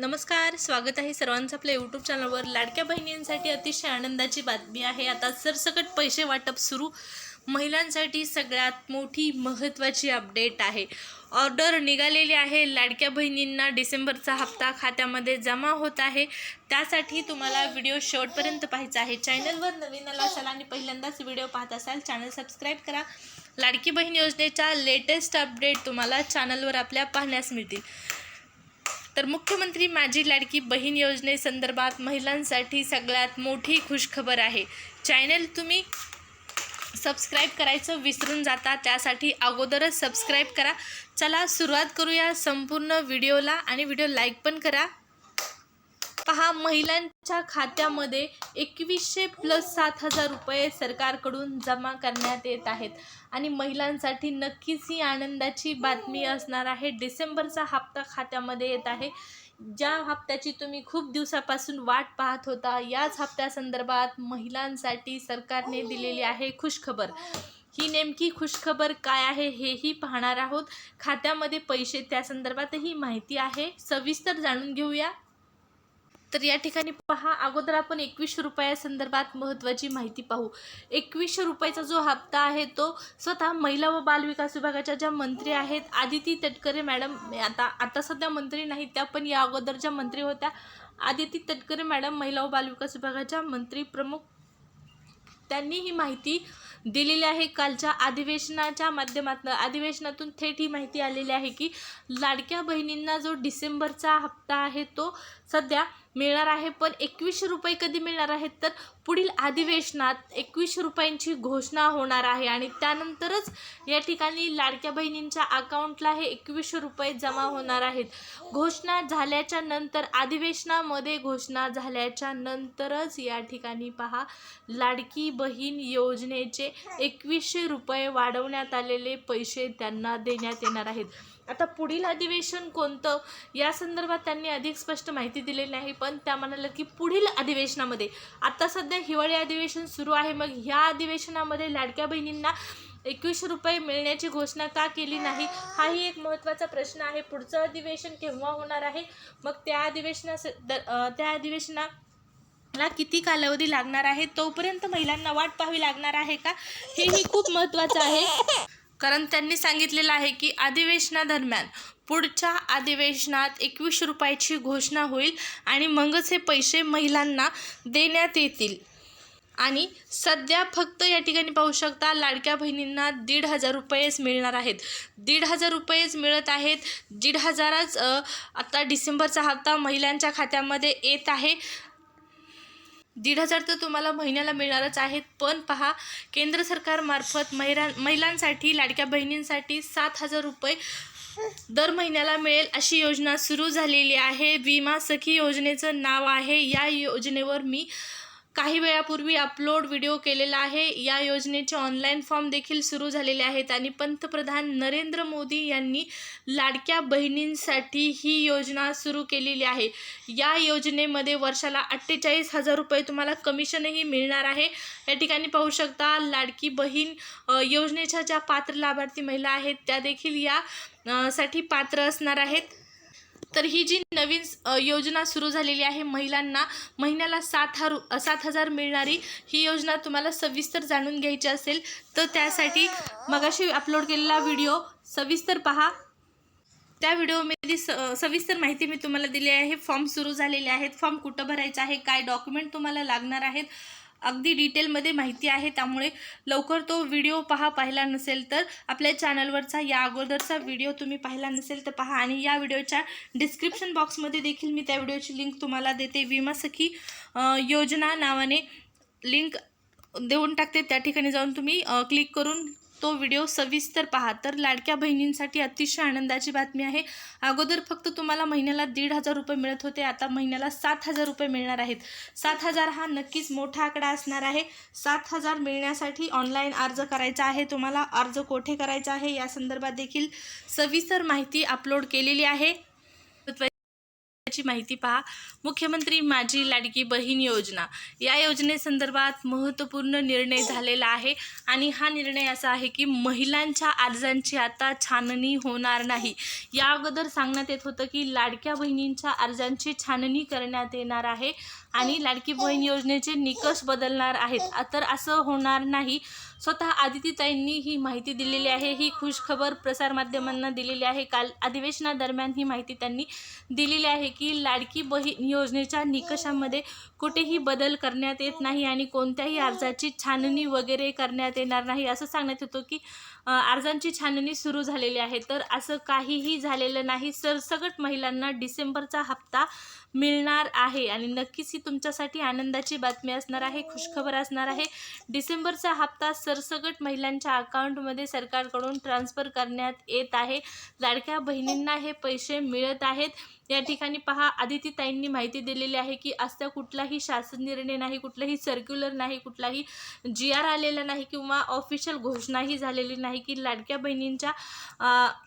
नमस्कार स्वागत आहे सर्वांचं आपल्या यूट्यूब चॅनलवर लाडक्या बहिणींसाठी अतिशय आनंदाची बातमी आहे. आता सरसकट पैसे वाटप सुरू. महिलांसाठी सगळ्यात मोठी महत्त्वाची अपडेट आहे. ऑर्डर निघालेली आहे. लाडक्या बहिणींना डिसेंबरचा हप्ता खात्यामध्ये जमा होत आहे. त्यासाठी तुम्हाला व्हिडिओ शेवटपर्यंत पाहायचा आहे. चॅनलवर नवीन आला असाल आणि पहिल्यांदाच व्हिडिओ पाहत असाल चॅनल सबस्क्राईब करा. लाडकी बहीण योजनेच्या लेटेस्ट अपडेट तुम्हाला चॅनलवर आपल्या पाहण्यास मिळतील. तर मुख्यमंत्री माझी लाडकी बहीण योजनेसंदर्भात महिलांसाठी सगळ्यात मोठी खुशखबर आहे. चॅनल तुम्ही सबस्क्राईब करायचं विसरून जाता त्यासाठी अगोदरच सबस्क्राईब करा. चला सुरुवात करूया संपूर्ण व्हिडिओला आणि व्हिडिओ लाईक पण करा. पहा महिलांच्या खात्यामध्ये एकवीसशे प्लस सात हजार रुपये सरकारकडून जमा करण्यात येत आहेत. आणि महिलांसाठी नक्कीच ही आनंदाची बातमी असणार आहे. डिसेंबरचा हप्ता खात्यामध्ये येत आहे. ज्या हप्त्याची तुम्ही खूप दिवसापासून वाट पाहत होता याच हप्त्यासंदर्भात महिलांसाठी सरकारने दिलेली आहे खुशखबर. ही नेमकी खुशखबर काय आहे हेही पाहणार आहोत. खात्यामध्ये पैसे त्या संदर्भातही माहिती आहे. सविस्तर जाणून घेऊया. तर या ठिकाणी पहा अगोदर आपण एकवीसशे रुपया संदर्भात महत्त्वाची माहिती पाहू. एकवीसशे रुपयाचा जो हप्ता आहे तो स्वतः महिला व बालविकास विभागाच्या ज्या मंत्री आहेत आदिती तटकरे मॅडम आता आता सध्या मंत्री नाहीत त्या पण या अगोदर ज्या मंत्री होत्या आदिती तटकरे मॅडम महिला व बालविकास विभागाच्या मंत्री प्रमुख त्यांनी ही माहिती दिलेली आहे. कालच्या अधिवेशनाच्या माध्यमातून अधिवेशनातून थेट ही माहिती आलेली आहे की लाडक्या बहिणींना जो डिसेंबरचा हप्ता आहे तो सध्या मिळणार आहे पण एकवीसशे रुपये कधी मिळणार आहेत तर पुढील अधिवेशनात एकवीसशे रुपयांची घोषणा होणार आहे. आणि त्यानंतरच या ठिकाणी लाडक्या बहिणींच्या अकाउंटला हे एकवीसशे रुपये जमा होणार आहेत. घोषणा झाल्याच्यानंतर अधिवेशनामध्ये घोषणा झाल्याच्या नंतरच या ठिकाणी पहा लाडकी बहीण योजनेचे एकवीसशे रुपये वाढवण्यात आलेले पैसे त्यांना देण्यात येणार आहेत. आता पुढील अधिवेशन कोणतं? या संदर्भात त्यांनी अधिक स्पष्ट माहिती दिलेली नाही पण त्या म्हणाल्या की पुढील अधिवेशनामध्ये आता सध्या हिवाळी अधिवेशन सुरू आहे मग ह्या अधिवेशनामध्ये लाडक्या बहिणींना एकवीसशे रुपये मिळण्याची घोषणा का केली नाही? हाही एक महत्त्वाचा प्रश्न आहे. पुढचं अधिवेशन केव्हा होणार आहे? मग त्या अधिवेशना त्या अधिवेशना ला किती कालावधी लागणार आहे तोपर्यंत महिलांना वाट पाहावी लागणार आहे का? हेही खूप महत्त्वाचं आहे. कारण त्यांनी सांगितलेलं आहे की अधिवेशनादरम्यान पुढच्या अधिवेशनात एकवीस रुपयाची घोषणा होईल आणि मगच हे पैसे महिलांना देण्यात येतील. आणि सध्या फक्त या ठिकाणी पाहू शकता लाडक्या बहिणींना दीड हजार रुपयेच मिळणार आहेत. दीड हजार रुपयेच मिळत आहेत. दीड हजारच आता डिसेंबरचा हप्ता महिलांच्या खात्यामध्ये येत आहे. दीड हजार तर तुम्हाला महिन्याला मिळणारच आहेत. पण पहा केंद्र सरकारमार्फत महिला महिलांसाठी लाडक्या बहिणींसाठी सात हजार रुपये दर महिन्याला मिळेल अशी योजना सुरू झालेली आहे. विमा सखी योजनेचं नाव आहे. या योजनेवर मी काही वेळापूर्वी अपलोड व्हिडिओ केलेला आहे. या योजनेचे ऑनलाईन फॉर्म देखील सुरू झालेले आहेत आणि पंतप्रधान नरेंद्र मोदी यांनी लाडक्या बहिणींसाठी ही योजना सुरू केलेली आहे. या योजनेमध्ये वर्षाला अठ्ठेचाळीस हजार रुपये तुम्हाला कमिशनही मिळणार आहे. या ठिकाणी पाहू शकता लाडकी बहीण योजनेच्या ज्या पात्र लाभार्थी महिला आहेत त्या देखील या साठी पात्र असणार आहेत. तर ही जी नवीन योजना सुरू झालेली आहे महिलांना महिन्याला सात हार सात हजार मिळणारी ही योजना तुम्हाला सविस्तर जाणून घ्यायची असेल तर त्यासाठी मगाशी अपलोड केलेला व्हिडिओ सविस्तर पहा. त्या व्हिडिओमध्ये स सविस्तर माहिती मी तुम्हाला दिली आहे. फॉर्म सुरू झालेले आहेत. फॉर्म कुठं भरायचा आहे? काय डॉक्युमेंट तुम्हाला लागणार आहेत? अगदी डिटेलमध्ये माहिती आहे. त्यामुळे लवकर तो व्हिडिओ पहा पाहिला नसेल तर आपल्या चॅनलवरचा या अगोदरचा व्हिडिओ तुम्ही पाहिला नसेल तर पहा. आणि या व्हिडिओच्या डिस्क्रिप्शन बॉक्समध्ये देखील मी त्या व्हिडिओची लिंक तुम्हाला देते. विमा सखी योजना नावाने लिंक देऊन टाकते. त्या ठिकाणी जाऊन तुम्ही क्लिक करून तो व्हिडिओ सविस्तर पहा. तर लाडक्या बहिणींसाठी अतिशय आनंदाची बातमी आहे. अगोदर फक्त तुम्हाला महिन्याला दीड हजार रुपये मिळत होते. आता महिन्याला सात हजार रुपये मिळणार आहेत. सात हजार हा नक्कीच मोठा आकडा असणार आहे. सात हजार मिळण्यासाठी ऑनलाईन अर्ज करायचा आहे. तुम्हाला अर्ज कोठे करायचा आहे या संदर्भात देखील सविस्तर माहिती अपलोड केलेली आहे. याची माहिती पहा. मुख्यमंत्री माझी लाडकी बहीण योजना. या योजनेसंदर्भात महत्त्वपूर्ण निर्णय झालेला आहे आणि हा निर्णय असा आहे की महिलांच्या अर्जांची आता छाननी होणार नाही. या अगोदर सांगण्यात येत होतं की लाडक्या बहिणींच्या अर्जांची छाननी करण्यात येणार आहे आणि लाडकी बहीण योजनेचे निकष बदलणार आहेत. तर असं होणार नाही. स्वतः आदितीताईंनी ही माहिती दिलेली आहे. ही खुशखबर प्रसारमाध्यमांना दिलेली आहे. काल अधिवेशनादरम्यान ही माहिती त्यांनी दिलेली आहे की लाडकी बहीण योजनेच्या निकषामध्ये कुठेही बदल करण्यात येत नाही आणि कोणत्याही अर्जाची छाननी वगैरे करण्यात येणार नाही. असं सांगण्यात येतो की अर्जांची छाननी सुरू झालेली आहे. तर असं काहीही झालेलं नाही. सरसगट महिलांना डिसेंबरचा हप्ता मिळणार आहे आणि नक्कीच ही तुमच्यासाठी आनंदाची बातमी असणार आहे खुशखबर असणार आहे. डिसेंबरचा हप्ता सरसकट महिलांच्या अकाउंटमध्ये सरकारकडून ट्रान्स्फर करण्यात येत आहे. लाडक्या बहिणींना हे पैसे मिळत आहेत. या ठिकाणी पहा आदितीताईंनी माहिती दिलेली आहे की असा कुठलाही शासन निर्णय नाही कुठलाही सर्क्युलर नाही कुठलाही जी आर आलेला नाही किंवा ऑफिशियल घोषणाही झालेली नाही की लाडक्या बहिणींच्या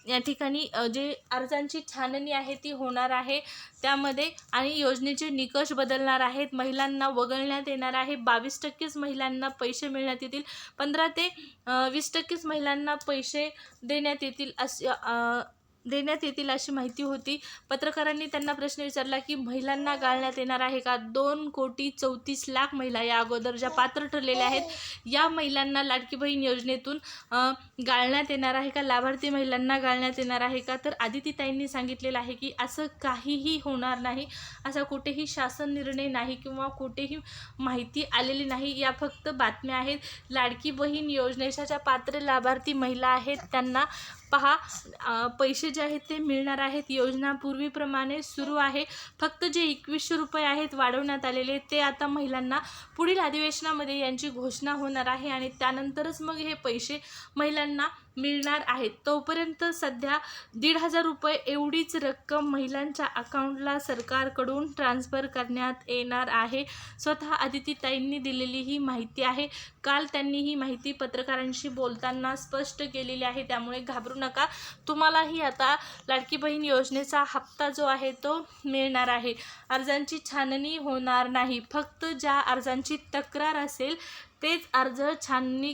या ठिकाणी जे अर्जांची छाननी आहे ती होणार आहे. त्यामध्ये आणि योजनेचे निकष बदलणार आहेत. महिलांना वगळण्यात येणार आहे. बावीस टक्केच महिलांना पैसे मिळण्यात येतील. पंधरा ते वीस टक्केच महिलांना पैसे देण्यात येतील असं देण्यात येतील अशी माहिती होती. पत्रकारांनी त्यांना प्रश्न विचारला की महिलांना गाळण्यात येणार आहे का? दोन कोटी चौतीस लाख महिला या अगोदर ज्या पात्र ठरलेल्या आहेत या महिलांना लाडकी बहीण योजनेतून गाळण्यात येणार आहे का? लाभार्थी महिलांना गाळण्यात येणार आहे का? तर आदितीताईंनी सांगितलेलं आहे की असं काहीही होणार नाही. असा कुठेही शासन निर्णय नाही किंवा कुठेही माहिती आलेली नाही. या फक्त बातम्या आहेत. लाडकी बहीण योजनेच्या ज्या पात्र लाभार्थी महिला आहेत त्यांना पहा पैसे जे आहेत ते मिळणार आहेत. योजना पूर्वीप्रमाणे सुरू आहे. फक्त जे एकवीसशे रुपये आहेत वाढवण्यात आलेले ते आता महिलांना पुढील अधिवेशनामध्ये यांची घोषणा होणार आहे आणि त्यानंतरच मग हे पैसे महिलांना मिळणार आहेत. तोपर्यंत सध्या दीड हजार रुपये एवढीच रक्कम महिलांच्या अकाउंटला सरकारकडून ट्रान्स्फर करण्यात येणार आहे. स्वतः आदितीताईंनी दिलेली ही माहिती आहे. काल त्यांनी ही माहिती पत्रकारांशी बोलताना स्पष्ट केलेली आहे. त्यामुळे घाबरू नका. तुम्हालाही आता लाडकी बहीण योजनेचा हप्ता जो आहे तो मिळणार आहे. अर्जांची छाननी होणार नाही. फक्त ज्या अर्जांची तक्रार असेल तेच अर्ज छाननी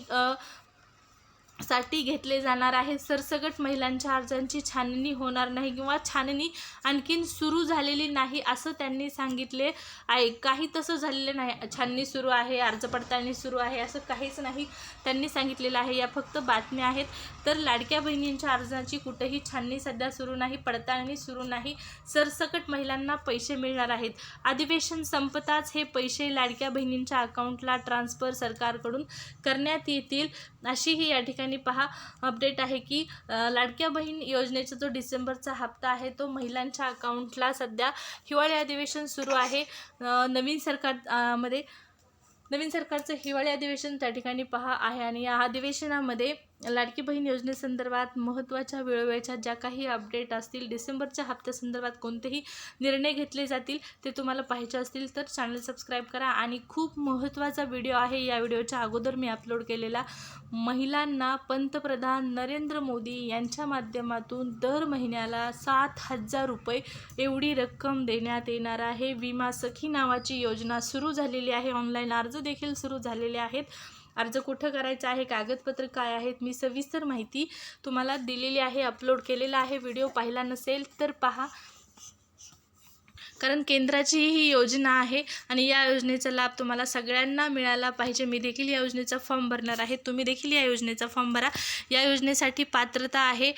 साठी घेतले जाणार आहे. सरसगट महिलांच्या अर्जांची छाननी होणार नाही किंवा छाननी आणखीन सुरू झालेली नाही असं त्यांनी सांगितले आहे. काही तसं झालेलं नाही. छाननी सुरू आहे अर्ज पडताळणी सुरू आहे असं काहीच नाही त्यांनी सांगितलेलं आहे. या फक्त बातम्या आहेत. तर लाडक्या बहिणींच्या अर्जाची कुठेही छाननी सध्या सुरू नाही पडताळणी सुरू नाही. सरसकट महिलांना पैसे मिळणार आहेत. अधिवेशन संपताच हे पैसे लाडक्या बहिणींच्या अकाउंटला ट्रान्स्फर सरकारकडून करण्यात येतील अशीही या ठिकाणी पहा. अपडेट आहे की लाडक्या बहीण योजनेचा जो डिसेंबरचा हप्ता आहे तो महिलांच्या अकाउंटला सध्या हिवाळी अधिवेशन सुरू आहे. नवीन सरकारमध्ये नवीन सरकारचं हिवाळी अधिवेशन त्या ठिकाणी पहा आहे. आणि या अधिवेशनामध्ये लाडकी बहीण योजनेसंदर्भात महत्त्वाच्या वेळोवेळच्या ज्या काही अपडेट असतील डिसेंबरच्या हप्त्यासंदर्भात कोणतेही निर्णय घेतले जातील ते तुम्हाला पाहायचे असतील तर चॅनल सबस्क्राईब करा. आणि खूप महत्त्वाचा व्हिडिओ आहे या व्हिडिओच्या अगोदर मी अपलोड केलेला महिलांना पंतप्रधान नरेंद्र मोदी यांच्या माध्यमातून दर महिन्याला सात हजार रुपये एवढी रक्कम देण्यात येणार आहे. विमा सखी नावाची योजना सुरू झालेली आहे. ऑनलाईन अर्ज देखील सुरू झालेले आहेत. अर्ज कुठं करायचा आहे कागदपत्र काय आहेत मी सविस्तर माहिती तुम्हाला दिलेली आहे अपलोड केलेला आहे. व्हिडिओ पाहिला नसेल तर पहा. कारण केंद्राची ही योजना आहे आणि या योजनेचा लाभ तुम्हाला सगळ्यांना मिळाला पाहिजे. मी देखील या योजनेचा फॉर्म भरणार आहे. तुम्ही देखील या योजनेचा फॉर्म भरा. या योजनेसाठी पात्रता आहे.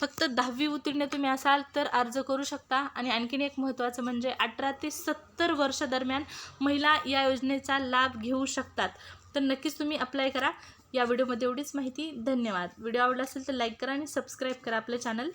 फक्त दहावी उत्तीर्ण तुम्ही असाल तर अर्ज करू शकता. आणि आणखीन एक महत्त्वाचं म्हणजे अठरा ते सत्तर वर्ष दरम्यान महिला या योजनेचा लाभ घेऊ शकतात. तर नक्कीच तुम्ही अप्लाय करा. या व्हिडिओमध्ये एवढीच माहिती. धन्यवाद. व्हिडिओ आवडला असेल तर लाईक करा आणि सबस्क्राईब करा आपलं चॅनल